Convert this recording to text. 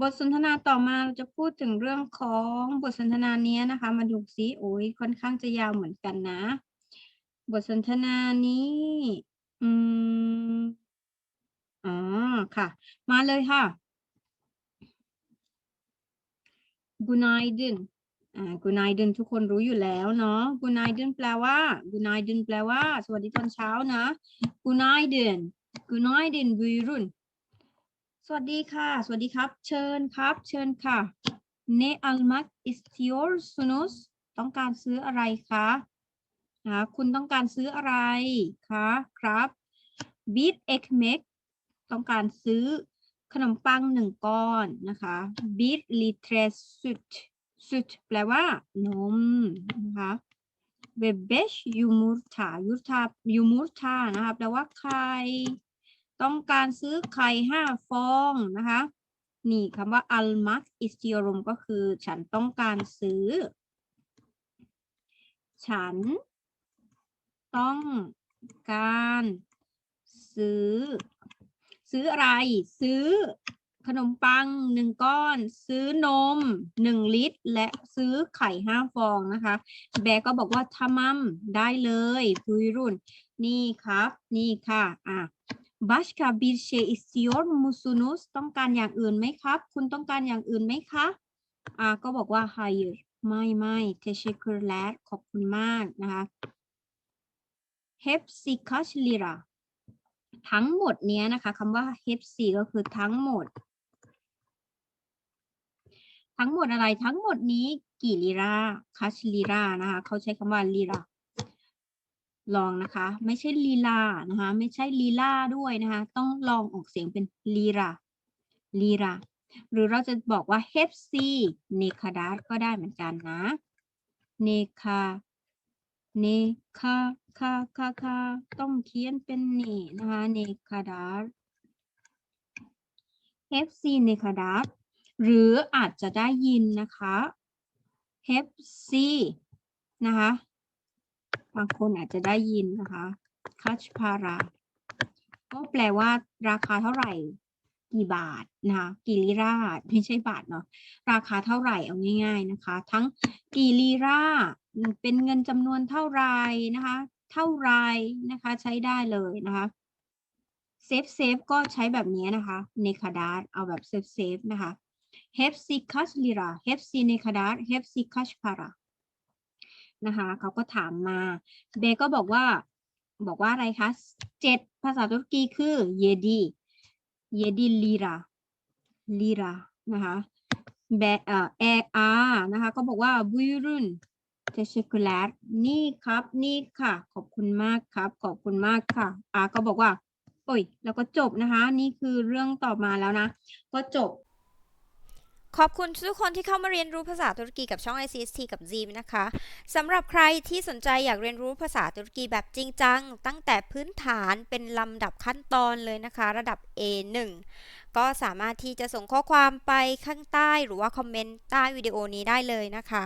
บทสนทนาต่อมาเราจะพูดถึงเรื่องของบทสนทนาเนี้ยนะคะ มาดูซิโอ้ยค่อนข้างจะยาวเหมือนกันนะ บทสนทนานี้ อืมอ๋อค่ะ มาเลยค่ะ Günaydın อ่า Günaydın ทุกคนรู้อยู่แล้วเนาะ Günaydın แปลว่า Günaydın แปลว่า สวัสดีตอนเช้านะ Günaydın Günaydın buyurun สวัสดีค่ะ สวัสดีครับ เชิญครับ เชิญค่ะ Ne almak istiyorsunuz ต้องการซื้ออะไรคะนะคุณต้องการซื้ออะไรคะครับ Bit ekmek ต้องการซื้อขนมปังหนึ่งก้อนนะคะ Bit litre süt süt แปลว่านมนะคะ ve beş yumurta yumurta yumurta นะคะแปลว่าไข่ ต้องการซื้อไข่ห้าฟองนะคะ นี่คำว่า almak i s t i o r u m ก็คือฉันต้องการซื้อ ฉันต้องการซื้อ ซื้ออะไร ซื้อขนมปังหนึ่งก้อน ซื้อนมหนึ่งลิตร และซื้อไข่ห้าฟองนะคะ แบก็บอกว่าทามัมได้เลยปุยรุ่น นี่ครับ นี่ค่ะ อะ Başka bir şey istiyor musunuz ต้องการอย่างอื่นไหมครับ คุณต้องการอย่างอื่นไหมคะอ่าก็บอกว่า hayır ไม่ไม่ teşekkürler ขอบคุณมากนะคะ hepsi kaç lira ทั้งหมดเนี้ยนะคะคำว่า hepsi ก็คือทั้งหมด ทั้งหมดอะไรทั้งหมดนี้กี่ลีราคัชลีรานะคะ เขาใช้คำว่าลีรา ลองนะคะ ไม่ใช่ลีลานะคะ ไม่ใช่ลีลาด้วยนะคะ ต้องลองออกเสียงเป็นลีราลีราหรือเราจะบอกว่าเฮปซีเนคาดาก็ได้เหมือนกันนะเนคาเนคาคาคาคาต้องเขียนเป็นเนนะคะเนคาดาเฮปซีเนคาดาหรืออาจจะได้ยินนะคะเฮปซีนะคะ บางคนอาจจะได้ยินนะคะคัชพาราก็แปลว่าราคาเท่าไหร่ กี่บาทนะคะกี่ลีราไม่ใช่บาทเนาะราคาเท่าไหร่เอาง่าย ๆนะคะ ทั้งกี่ลีราเป็นเงินจำนวนเท่าไหรนะคะ เท่าไหรนะคะใช้ได้เลยนะคะเซฟเซฟก็ใช้แบบนี้นะคะเนคาดาเอาแบบเซฟเซฟนะคะเฮฟซิคัชลีราเฮฟซีเนคาดาเฮฟซิคัชพารา นะคะเขาก็ถามมาเบก็บอกว่าบอกว่าอะไรคะเจ็ดภาษาตุรกีคือเยดีเยดีลีราลีรานะคะเบเอ่อเออานะคะก็บอกว่าบุยรุนเทชคุลตนี่ครับ นี่ค่ะ ขอบคุณมากครับ ขอบคุณมากค่ะอาก็บอกว่าโอ้ย แล้วก็จบนะคะ นี่คือเรื่องต่อมาแล้วนะ ก็จบ ขอบคุณทุกคนที่เข้ามาเรียนรู้ภาษาตุรกีกับช่อง ICST กับ Zim นะคะสำหรับใครที่สนใจอยากเรียนรู้ภาษาตุรกีแบบจริงจัง ตั้งแต่พื้นฐานเป็นลำดับขั้นตอนเลยนะคะ ระดับ A1 ก็สามารถที่จะส่งข้อความไปข้างใต้ หรือว่าคอมเมนต์ใต้วิดีโอนี้ได้เลยนะคะ